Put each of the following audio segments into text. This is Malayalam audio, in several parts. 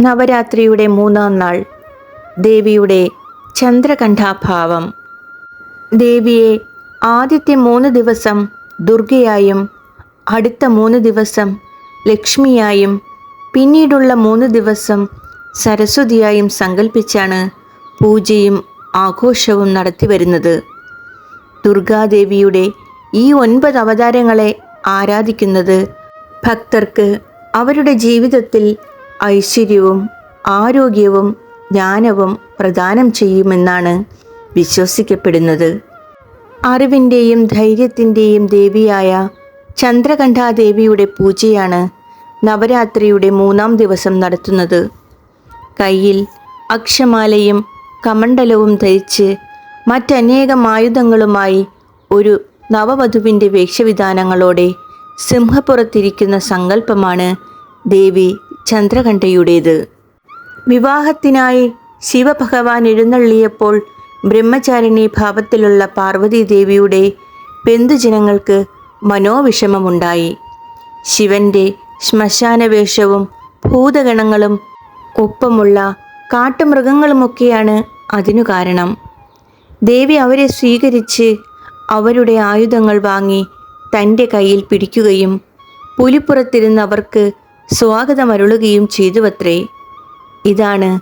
നവരാത്രിയുടെ മൂന്നാം നാൾ. ദേവിയുടെ ചന്ദ്രകണ്ഠാഭാവം. ദേവിയെ ആദ്യത്തെ മൂന്ന് ദിവസം ദുർഗയായും അടുത്ത മൂന്ന് ദിവസം ലക്ഷ്മിയായും പിന്നീടുള്ള മൂന്ന് ദിവസം സരസ്വതിയായും സങ്കല്പിച്ചാണ് പൂജയും ആഘോഷവും നടത്തി വരുന്നത്. ദുർഗാദേവിയുടെ ഈ ഒൻപത് അവതാരങ്ങളെ ആരാധിക്കുന്നത് ഭക്തർക്ക് അവരുടെ ജീവിതത്തിൽ ഐശ്വര്യവും ആരോഗ്യവും ജ്ഞാനവും പ്രദാനം ചെയ്യുമെന്നാണ് വിശ്വസിക്കപ്പെടുന്നത്. അറിവിന്റെയും ധൈര്യത്തിന്റെയും ദേവിയായ ചന്ദ്രകണ്ഠാദേവിയുടെ പൂജയാണ് നവരാത്രിയുടെ മൂന്നാം ദിവസം നടത്തുന്നത്. കയ്യിൽ അക്ഷമാലയും കമണ്ഡലവും ധരിച്ച് മറ്റനേകം ആയുധങ്ങളുമായി ഒരു നവവധുവിന്റെ വേഷവിധാനങ്ങളോടെ സിംഹപ്പുറത്തിരിക്കുന്ന സങ്കല്പമാണ് ദേവി ചന്ദ്രകണ്ഠയുടേത്. വിവാഹത്തിനായി ശിവഭഗവാൻ എഴുന്നള്ളിയപ്പോൾ ബ്രഹ്മചാരിണി ഭാവത്തിലുള്ള പാർവതീദേവിയുടെ പെന്തുജനങ്ങൾക്ക് മനോവിഷമമുണ്ടായി. ശിവന്റെ ശ്മശാന വേഷവും ഭൂതഗണങ്ങളും ഒപ്പമുള്ള കാട്ടുമൃഗങ്ങളുമൊക്കെയാണ് അതിനു കാരണം. ദേവി അവരെ സ്വീകരിച്ച് അവരുടെ ആയുധങ്ങൾ വാങ്ങി തന്റെ കയ്യിൽ പിടിക്കുകയും പുലിപ്പുറത്തിരുന്നവർക്ക് സ്വാഗതമരുളുകയും ചെയ്തുവത്രേ. ഇതാണ്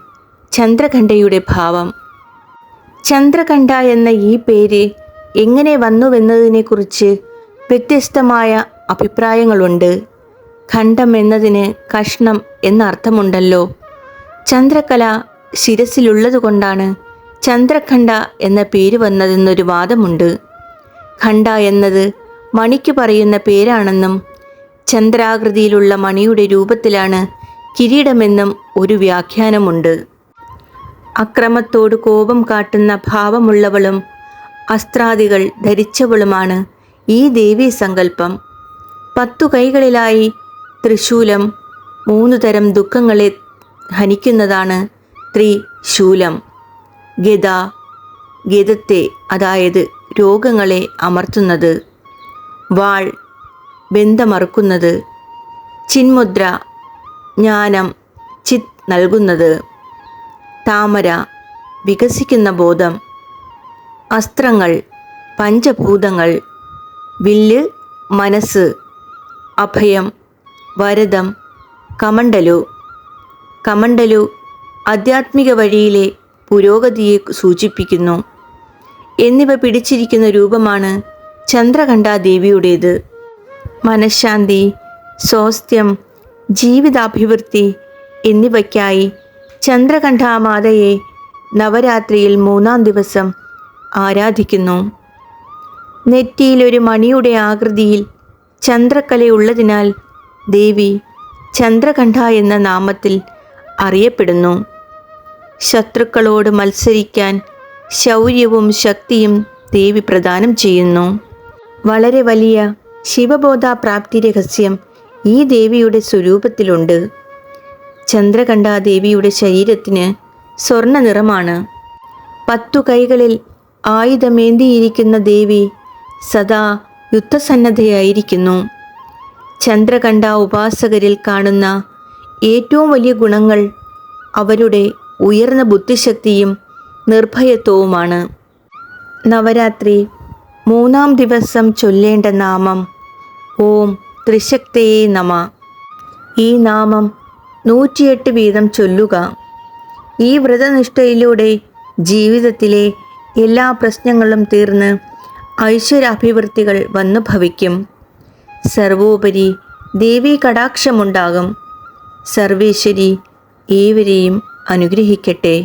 ചന്ദ്രകണ്ഠയുടെ ഭാവം. ചന്ദ്രകണ്ഠ എന്ന ഈ പേര് എങ്ങനെ വന്നുവെന്നതിനെക്കുറിച്ച് വ്യത്യസ്തമായ അഭിപ്രായങ്ങളുണ്ട്. ഖണ്ഡം എന്നതിന് കഷ്ണം എന്ന അർത്ഥമുണ്ടല്ലോ ചന്ദ്രകല ശിരസിലുള്ളതുകൊണ്ടാണ് ചന്ദ്രഖണ്ഡ എന്ന പേര് വന്നതെന്നൊരു വാദമുണ്ട്. ഖണ്ഡ എന്നത് മണിക്ക് പറയുന്ന പേരാണെന്നും ചന്ദ്രാകൃതിയിലുള്ള മണിയുടെ രൂപത്തിലാണ് കിരീടമെന്നും ഒരു വ്യാഖ്യാനമുണ്ട്. അക്രമത്തോട് കോപം കാട്ടുന്ന ഭാവമുള്ളവളും അസ്ത്രാദികൾ ധരിച്ചവളുമാണ് ഈ ദേവീ സങ്കല്പം പത്തു കൈകളിലായി ത്രിശൂലം മൂന്നു തരം ദുഃഖങ്ങളെ ഹനിക്കുന്നതാണ് ത്രിശൂലം. ഗത ഗതത്തെ അതായത് രോഗങ്ങളെ അമർത്തുന്നത്. വാൾ ബന്ധമറുക്കുന്നത്. ചിന്മുദ്ര ജ്ഞാനം ചിത് നൽകുന്നത്. താമര വികസിക്കുന്ന ബോധം. അസ്ത്രങ്ങൾ പഞ്ചഭൂതങ്ങൾ. വില്ല് മനസ്സ്. അഭയം വരദം കമണ്ടലു കമണ്ടലു ആധ്യാത്മിക വഴിയിലെ പുരോഗതിയെ സൂചിപ്പിക്കുന്നു. എന്നിവ പിടിച്ചിരിക്കുന്ന രൂപമാണ് ചന്ദ്രകണ്ഠ ദേവിയുടേത് മനഃശാന്തി സ്വാസ്ഥ്യം ജീവിതാഭിവൃദ്ധി എന്നിവയ്ക്കായി ചന്ദ്രകണ്ഠാമാതയെ നവരാത്രിയിൽ മൂന്നാം ദിവസം ആരാധിക്കുന്നു. നെറ്റിയിൽ ഒരു മണിയുടെ ആകൃതിയിൽ ചന്ദ്രക്കലയുള്ളതിനാൽ ദേവി ചന്ദ്രകണ്ഠ എന്ന നാമത്തിൽ അറിയപ്പെടുന്നു. ശത്രുക്കളോട് മത്സരിക്കാൻ ശൗര്യവും ശക്തിയും ദേവി പ്രദാനം ചെയ്യുന്നു. വളരെ വലിയ ശിവബോധ പ്രാപ്തി രഹസ്യം ഈ ദേവിയുടെ സ്വരൂപത്തിലുണ്ട്. ചന്ദ്രകണ്ഠ ദേവിയുടെ ശരീരത്തിന് സ്വർണ നിറമാണ് പത്തു കൈകളിൽ ആയുധമേന്തിയിരിക്കുന്ന ദേവി സദാ യുദ്ധസന്നദ്ധയായിരിക്കുന്നു. ചന്ദ്രകണ്ഠ ഉപാസകരിൽ കാണുന്ന ഏറ്റവും വലിയ ഗുണങ്ങൾ അവരുടെ ഉയർന്ന ബുദ്ധിശക്തിയും നിർഭയത്വവുമാണ്. നവരാത്രി മൂന്നാം ദിവസം ചൊല്ലേണ്ട നാമം ഓം ത്രിശക്തയേ നമ. ഈ നാമം നൂറ്റിയെട്ട് വീതം ചൊല്ലുക. ഈ വ്രതനിഷ്ഠയിലൂടെ ജീവിതത്തിലെ എല്ലാ പ്രശ്നങ്ങളും തീർന്ന് ഐശ്വര്യാഭിവൃദ്ധികൾ വന്നു ഭവിക്കും. സർവോപരി ദേവീ കടാക്ഷമുണ്ടാകും. സർവേശ്വരി ഏവരെയും അനുഗ്രഹിക്കട്ടെ.